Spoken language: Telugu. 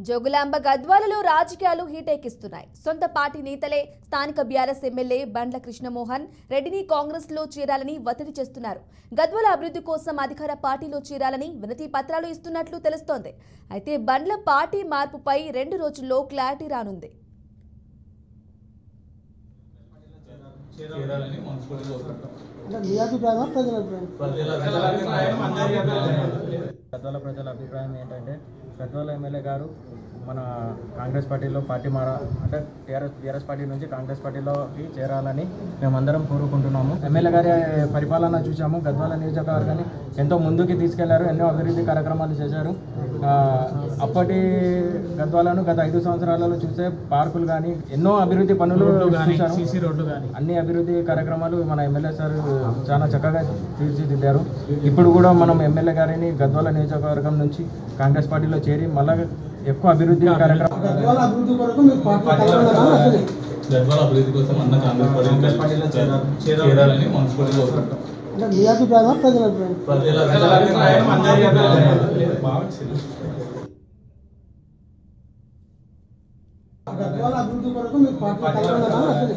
జోగులాంబ గద్వాలలో రాజకీయాలు హీటెక్కిస్తున్నాయి. సొంత పార్టీ నేతలే స్థానిక బీఆర్ఎస్ ఎమ్మెల్యే బండ్ల కృష్ణమోహన్ రెడ్డిని కాంగ్రెస్లో చేరాలని ఒత్తిడి చేస్తున్నారు. గద్వాల అభివృద్ధి కోసం అధికార పార్టీలో చేరాలని వినతి పత్రాలు ఇస్తున్నట్లు తెలుస్తోంది. అయితే బండ్ల పార్టీ మార్పుపై రెండు రోజుల్లో క్లారిటీ రానుంది. చేరాలని కోరుకుంటాం. అంటే మీ అభిప్రాయమా ప్రజల అభిప్రాయం. గద్వాల ప్రజల అభిప్రాయం ఏంటంటే గద్వాల ఎమ్మెల్యే గారు మన కాంగ్రెస్ పార్టీలో పార్టీ మార అంటే టీఆర్ఎస్ టీఆర్ఎస్ పార్టీ నుంచి కాంగ్రెస్ పార్టీలోకి చేరాలని మేమందరం కోరుకుంటున్నాము. ఎమ్మెల్యే గారి పరిపాలన చూసాము గద్వాల నియోజకవర్గాన్ని ఎంతో ముందుకు తీసుకెళ్ళారు ఎన్నో అభివృద్ధి కార్యక్రమాలు చేశారు. అప్పటి గద్వాలను గత ఐదు సంవత్సరాలలో చూసే పార్కులు కానీ ఎన్నో అభివృద్ధి పనులు అన్ని అభివృద్ధి కార్యక్రమాలు మన ఎమ్మెల్యే సార్ చాలా చక్కగా తీర్చిదిద్దారు. ఇప్పుడు కూడా మనం ఎమ్మెల్యే గారిని గద్వాల నియోజకవర్గం నుంచి కాంగ్రెస్ పార్టీలో చేరి మళ్ళా ఎక్కువ అభివృద్ధి కార్యక్రమం గద్వాల అభివృద్ధి కొరకు మీ పార్టీ తప్పకుండా అసలు గద్వాల అభివృద్ధి కోసం అన్న కాంగ్రెస్ పార్టీలో చేరాలని మనస్ఫూర్తిగా కోరుకుంటాం. అంటే మీ అభిప్రాయమా ప్రజల అభిప్రాయం? ప్రజల అభిప్రాయం. అందరి అభిప్రాయం. గద్వాల అభివృద్ధి కొరకు మీ పార్టీ తప్పకుండా అసలు